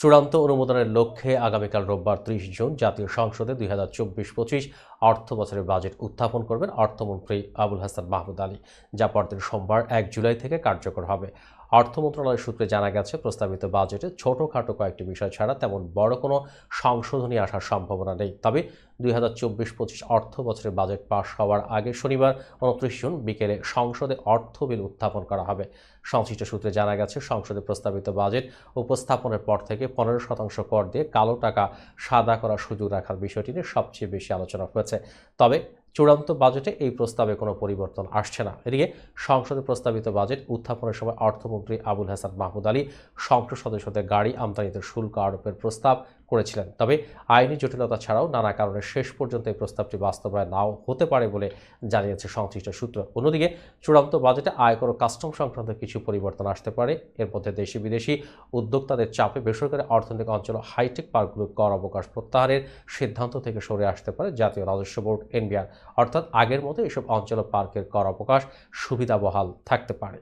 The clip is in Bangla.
চূড়ান্ত অনুমোদনের লক্ষ্যে আগামীকাল রোববার ত্রিশ জুন জাতীয় সংসদে দুই হাজার চব্বিশ পঁচিশ অর্থ বছরের বাজেট উত্থাপন করবেন অর্থমন্ত্রী আবুল হাসান মাহমুদ আলী, যা পরদিন সোমবার এক জুলাই থেকে কার্যকর হবে। অর্থ মন্ত্রণালয় সূত্রে জানা গেছে, প্রস্তাবিত বাজেটে ছোটখাটো কয়েকটি বিষয় ছাড়া তেমন বড় কোনো সংশোধনী আসার সম্ভাবনা নেই। তবে দুই হাজার চব্বিশ পঁচিশ অর্থ বছরের বাজেট পাশ হওয়ার আগে শনিবার উনত্রিশ জুন বিকেলে সংসদে অর্থ বিল উত্থাপন করা হবে। সংশ্লিষ্ট সূত্রে জানা গেছে, সংসদে প্রস্তাবিত বাজেট উপস্থাপনের পর থেকে পনেরো শতাংশ কর দিয়ে কালো টাকা সাদা করার সুযোগ রাখার বিষয়টি নিয়ে সবচেয়ে বেশি আলোচনা হয়েছে। তবে চূড়ান্ত বাজেটে এই প্রস্তাবে কোনো পরিবর্তন আসছে না। এদিকে সংসদে প্রস্তাবিত বাজেট উত্থাপনের সময় অর্থমন্ত্রী আবুল হাসান মাহমুদ আলী সংসদ সদস্যদের গাড়ি আমদানিতে শুল্ক আরোপের প্রস্তাব করেছিলেন। তবে আইনি জটিলতা ছাড়াও নানা কারণে শেষ পর্যন্ত এই প্রস্তাবটি বাস্তবায়ন নাও হতে পারে বলে জানিয়েছে সংশ্লিষ্ট সূত্র। অন্যদিকে, চূড়ান্ত বাজেটে আয়কর ও কাস্টম সংক্রান্ত কিছু পরিবর্তন আসতে পারে। এর মধ্যে দেশি বিদেশি উদ্যোক্তাদের চাপে বেসরকারি অর্থনৈতিক অঞ্চল হাইটেক পার্কগুলোর কর অবকাশ প্রত্যাহারের সিদ্ধান্ত থেকে সরে আসতে পারে জাতীয় রাজস্ব বোর্ড, এনবিআর। অর্থাৎ আগের মতো এসব অঞ্চল পার্কের কর অবকাশ সুবিধা বহাল থাকতে পারে।